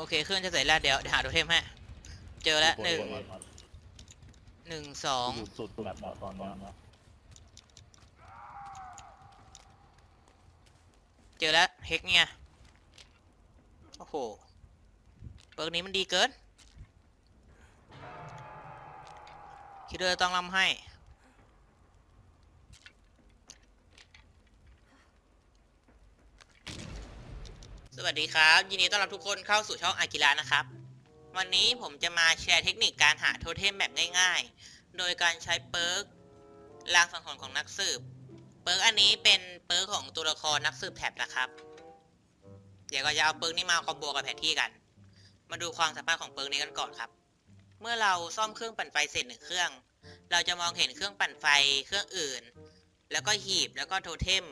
โอเคเครื่องจะเสร็จแล้วเดี๋ยวหาโทเทมให้เจอแล้วหนึ่งหนึ่งสองอยู่สุดแบบตอนนี้ เจอแล้วเฮกเนี่ยโอ้โหเปิร์กนี้มันดีเกินคิดเลยต้องรำให้ ส วัสดีครับ ยินดีต้อนรับทุกคนเข้าสู่ช่องอากิระนะครับ วันนี้ผมจะมาแชร์เทคนิคการหาโทเทมแบบง่าย ๆ โดยการใช้เปิร์กลางสังหรณ์ของนักสืบ เปิร์กอันนี้เป็นเปิร์กของตัวละครนักสืบแท็บนะครับ เดี๋ยวก็จะเอาเปิร์กนี้มาคอมโบกับแผนที่กัน มาดูความสามารถของเปิร์กนี้กันก่อนครับ เมื่อเราซ่อมเครื่องปั่นไฟเสร็จหนึ่งเครื่อง เราจะมองเห็นเครื่องปั่นไฟเครื่องอื่น แล้วก็หีบแล้วก็โทเทม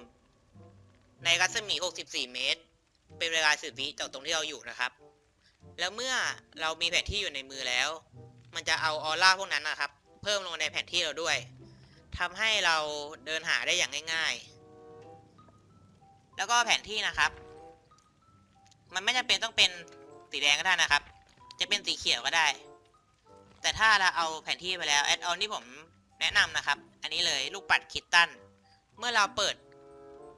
ในรัศมี 64 เมตร เป็นเวลาสิบวิจากตรงที่เราอยู่นะครับ แล้วเมื่อเรามีแผนที่อยู่ในมือแล้ว มันจะเอาออร่าพวกนั้นนะครับ เพิ่มลงในแผนที่เราด้วยทำให้เราเดินหาได้อย่างง่าย ๆ แล้วก็แผนที่นะครับ มันไม่จำเป็นต้องเป็นสีแดงก็ได้นะครับ จะเป็นสีเขียวก็ได้ แต่ถ้าเราเอาแผนที่ไปแล้วแอดออนที่ผมแนะนำนะครับ อันนี้เลยลูกปัดคิตตัน เมื่อเราเปิด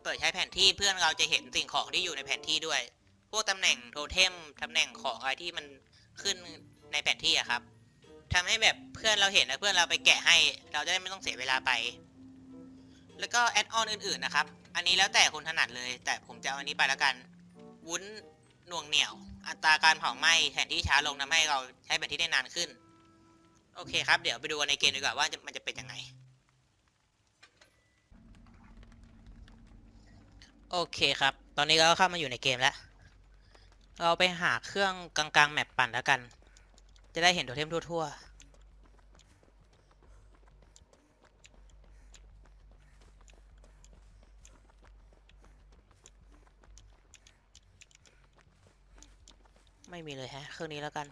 เปิดใช้แผนที่เพื่อนเราจะเห็นสิ่งของที่อยู่ในแผนที่ด้วย พวกตำแหน่งโทเทมตำแหน่งของอะไรที่มันขึ้นในแผนที่อะครับทำให้แบบเพื่อนเราเห็นแล้วเพื่อนเราไปแกะให้ เราจะได้ไม่ต้องเสียเวลาไป แล้วก็แอดออนอื่นๆนะครับ อันนี้แล้วแต่คนถนัดเลย แต่ผมจะเอาอันนี้ไปแล้วกัน วุ้นหน่วงเหนียว อัตราการเผาไหม้แผนที่ช้าลงทำให้เราใช้แผนที่ได้นานขึ้น โอเคครับ เดี๋ยวไปดูในเกมดีกว่าว่ามันจะเป็นยังไง โอเคครับ ตอนนี้เราก็เข้ามาอยู่ในเกมแล้ว เราไปหาเครื่องกลางๆแมปปั่นแล้วกัน จะได้เห็นโทเทมทั่วๆไม่มีเลยฮะ เครื่องนี้แล้วกัน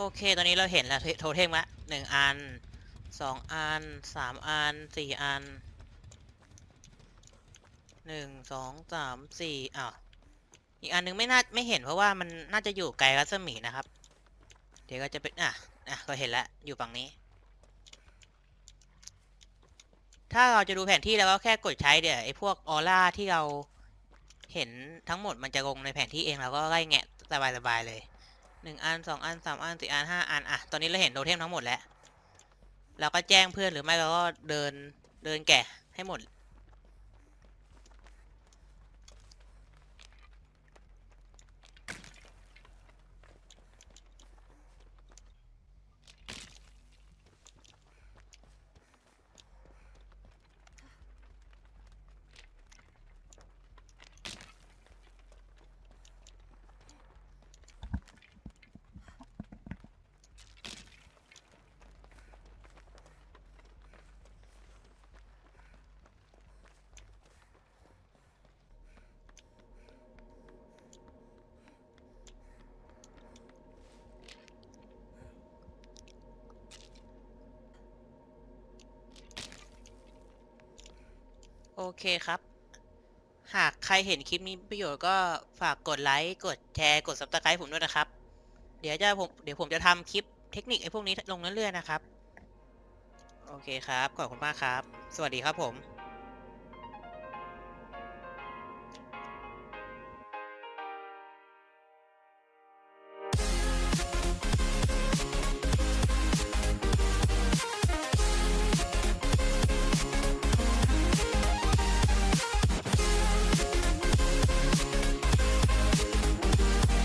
โอเค ตอนนี้เราเห็นแล้วโทเทมละหนึ่งอันสองอันสามอันสี่อันหนึ่งสองสามสี่อ้าวอีกอันนึงไม่น่าไม่เห็นเพราะว่ามันน่าจะอยู่ไกลรัศมีนะครับ เดี๋ยวก็จะเป็นอะอะก็เห็นแล้วอยู่ฝั่งนี้ ถ้าเราจะดูแผนที่แล้วก็แค่กดใช้เดี๋ยวไอ้พวกออร่าที่เราเห็นทั้งหมดมันจะลงในแผนที่เองเราก็ไล่แงะสบายๆเลย หนึ่งอันสองอันสามอันสี่อันห้าอันอะตอนนี้เราเห็นโทเทมทั้งหมดแล้วเราก็แจ้งเพื่อนหรือไม่เราก็เดินเดินแกะให้หมด โอเคครับ หากใครเห็นคลิปนี้มีประโยชน์ก็ฝากกดไลค์กดแชร์กด subscribe ผมด้วยนะครับ เดี๋ยวจะผมเดี๋ยวผมจะทำคลิปเทคนิคไอ้พวกนี้ลงเรื่อยๆนะครับ โอเคครับ ขอบคุณมากครับ สวัสดีครับผม